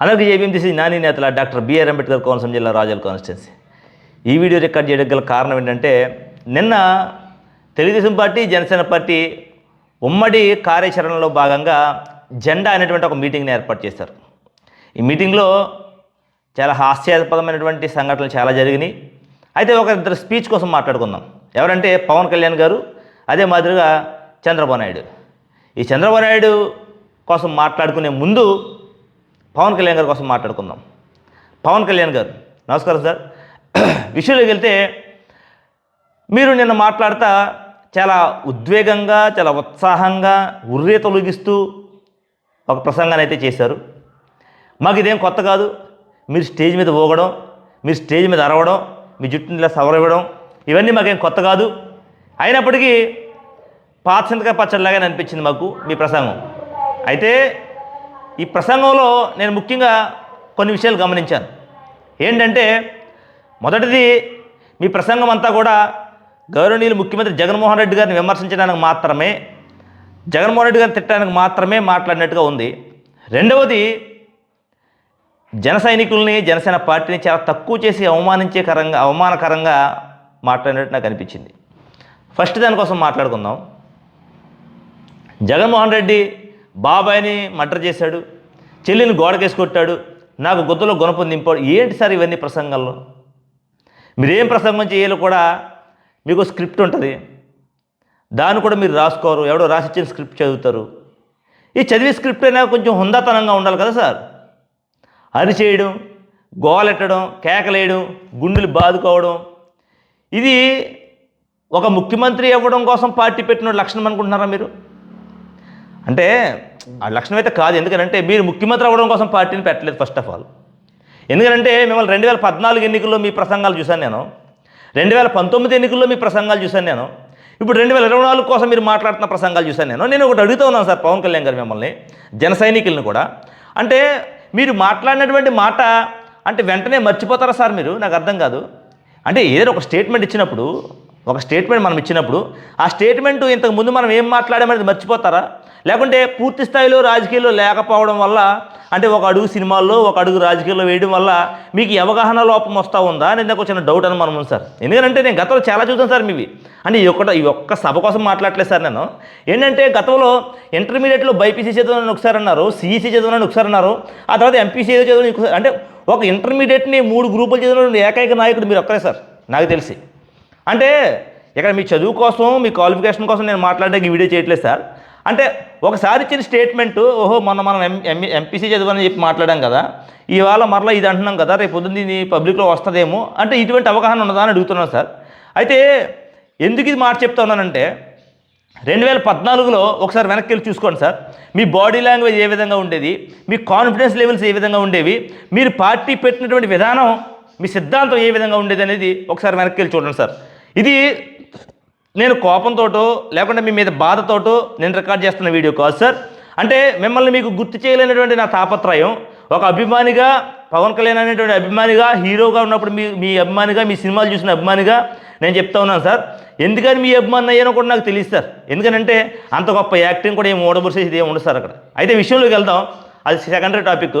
అలాగే ఏబిఎంటీసీ నాని నేతల doctor BR Ambedkar Konaseema జిల్లా రాజల్ కాన్స్టిట్యున్సీ. ఈ వీడియో రికార్డ్ చేయడానికి గల కారణం ఏంటంటే నిన్న తెలుగుదేశం పార్టీ జనసేన పార్టీ ఉమ్మడి కార్యాచరణలో భాగంగా జెండా అనేటువంటి ఒక మీటింగ్ని ఏర్పాటు చేశారు. ఈ మీటింగ్లో చాలా హాస్యాస్పదమైనటువంటి సంఘటనలు చాలా జరిగినాయి. అయితే ఒక ఇద్దరు స్పీచ్ కోసం మాట్లాడుకుందాం. ఎవరంటే పవన్ కళ్యాణ్ గారు అదే మాదిరిగా చంద్రబాబు నాయుడు. ఈ చంద్రబాబు నాయుడు కోసం మాట్లాడుకునే ముందు పవన్ కళ్యాణ్ గారి కోసం మాట్లాడుకుందాం. పవన్ కళ్యాణ్ గారు నమస్కారం సార్. విషయంలోకి వెళ్తే మీరు నిన్న మాట్లాడతా చాలా ఉద్వేగంగా చాలా ఉత్సాహంగా ఉర్రే తొలగిస్తూ ఒక ప్రసంగాన్ని అయితే చేశారు. మాకు ఇదేం కొత్త కాదు. మీరు స్టేజ్ మీద ఊగడం మీరు స్టేజ్ మీద అరవడం మీ జుట్టుని ఇలా సవరవ్వడం ఇవన్నీ మాకేం కొత్త కాదు. అయినప్పటికీ పాత చింతకాయ పచ్చడిలాగానే అనిపించింది మాకు మీ ప్రసంగం. అయితే ఈ ప్రసంగంలో నేను ముఖ్యంగా కొన్ని విషయాలు గమనించాను. ఏంటంటే మొదటిది మీ ప్రసంగం అంతా కూడా గౌరవనీయులు ముఖ్యమంత్రి జగన్మోహన్ రెడ్డి గారిని విమర్శించడానికి మాత్రమే జగన్మోహన్ రెడ్డి గారిని తిట్టడానికి మాత్రమే మాట్లాడినట్టుగా ఉంది. రెండవది జన సైనికుల్ని జనసేన పార్టీని చాలా తక్కువ చేసి అవమానించే కరంగా అవమానకరంగా మాట్లాడినట్టు నాకు అనిపించింది. ఫస్ట్ దానికోసం మాట్లాడుకుందాం. జగన్మోహన్ రెడ్డి బాబాయిని మర్డర్ చేశాడు. చెల్లిని గోడకేసి కొట్టాడు నాకు గుద్దలో గుణపం దింపాడు. ఏంటి సార్ ఇవన్నీ ప్రసంగాల్లో మీరేం ప్రసంగం చేయాలో కూడా మీకు స్క్రిప్ట్ ఉంటుంది. దాన్ని కూడా మీరు రాసుకోరు. ఎవడో రాసిచ్చిన స్క్రిప్ట్ చదువుతారు. ఈ చదివే స్క్రిప్ట్ అయినా కొంచెం హుందాతనంగా ఉండాలి కదా సార్. అరిచేయడం గోలెట్టడం కేకలేయడం గుండెలు బాదుకోవడం. ఇది ఒక ముఖ్యమంత్రి అవ్వడం కోసం పార్టీ పెట్టిన లక్షణం అనుకుంటున్నారా మీరు? అంటే ఆ లక్షణం అయితే కాదు. ఎందుకంటే మీరు ముఖ్యమంత్రి అవ్వడం కోసం పార్టీని పెట్టలేదు ఫస్ట్ ఆఫ్ ఆల్ ఎందుకంటే మిమ్మల్ని రెండు వేల పద్నాలుగు ఎన్నికల్లో మీ ప్రసంగాలు చూశాను నేను. రెండు వేల పంతొమ్మిది ఎన్నికల్లో మీ ప్రసంగాలు చూశాను నేను. ఇప్పుడు రెండు వేల ఇరవై నాలుగు కోసం మీరు మాట్లాడుతున్న ప్రసంగాలు చూశాను నేను. నేను ఒకటి అడుగుతూ ఉన్నాను సార్ పవన్ కళ్యాణ్ గారు మిమ్మల్ని జన సైనికులను కూడా. అంటే మీరు మాట్లాడినటువంటి మాట అంటే వెంటనే మర్చిపోతారా సార్ మీరు? నాకు అర్థం కాదు. అంటే ఏదైనా ఒక స్టేట్మెంట్ ఇచ్చినప్పుడు ఒక స్టేట్మెంట్ మనం ఇచ్చినప్పుడు ఆ స్టేట్మెంట్ ఇంతకు ముందు మనం ఏం మాట్లాడామనేది మర్చిపోతారా? లేకుంటే పూర్తి స్థాయిలో రాజకీయాల్లో లేకపోవడం వల్ల అంటే ఒక అడుగు సినిమాల్లో ఒక అడుగు రాజకీయాల్లో వేయడం వల్ల మీకు అవగాహన లోపం వస్తూ ఉందా అనేది నాకు చిన్న డౌట్ అని మనం సార్. ఎందుకంటే నేను గతంలో చాలా చూసాను సార్ మీవి అంటే ఈ ఒక్క ఈ ఒక్క సభ కోసం మాట్లాడలేదు సార్ నేను. ఏంటంటే గతంలో ఇంటర్మీడియట్లో బైపీసీ చదువునని ఒకసారి అన్నారు సిఈసీ చదువునని ఒకసారి అన్నారు ఆ తర్వాత ఎంపీసీ చదువుని ఒకసారి అంటే ఒక ఇంటర్మీడియట్ని మూడు గ్రూపులు చదివిన ఏకైక నాయకుడు మీరు ఒక్కరే సార్ నాకు తెలిసి. అంటే ఇక్కడ మీ చదువు కోసం మీ క్వాలిఫికేషన్ కోసం నేను మాట్లాడడానికి ఈ వీడియో చేయట్లేదు సార్. అంటే ఒకసారి ఇచ్చిన స్టేట్మెంట్ ఓహో మొన్న మనం ఎం ఎంపీసీ చదవని చెప్పి మాట్లాడాం కదా. ఇవాళ మరలా ఇది అంటున్నాం కదా రేపు పొద్దున్న ఇది పబ్లిక్లో వస్తుందేమో అంటే ఇటువంటి అవగాహన ఉన్నదా అని అడుగుతున్నాను సార్. అయితే ఎందుకు ఇది మాట చెప్తా ఉన్నానంటే రెండు వేల పద్నాలుగులో ఒకసారి వెనక్కి వెళ్ళి చూసుకోండి సార్. మీ బాడీ లాంగ్వేజ్ ఏ విధంగా ఉండేది మీ కాన్ఫిడెన్స్ లెవెల్స్ ఏ విధంగా ఉండేవి మీరు పార్టీ పెట్టినటువంటి విధానం మీ సిద్ధాంతం ఏ విధంగా ఉండేది అనేది ఒకసారి వెనక్కి వెళ్ళి చూడండి సార్. ఇది నేను కోపంతోటో లేకుంటే మీ మీద బాధతోటో నేను రికార్డ్ చేస్తున్న వీడియో కాదు సార్ అంటే మిమ్మల్ని మీకు గుర్తు చేయలేనటువంటి నా తాపత్రయం ఒక అభిమానిగా పవన్ కళ్యాణ్ అనేటువంటి అభిమానిగా హీరోగా ఉన్నప్పుడు మీ మీ అభిమానిగా మీ సినిమాలు చూసిన అభిమానిగా నేను చెప్తా ఉన్నాను సార్ ఎందుకని మీ అభిమాని అయ్యానో కూడా నాకు తెలియదు సార్ ఎందుకంటే అంత గొప్ప యాక్టింగ్ కూడా ఏం ఓడబుర్సేది ఏమి ఉండదు సార్ అక్కడ. అయితే విషయంలోకి వెళ్దాం. అది సెకండరీ టాపిక్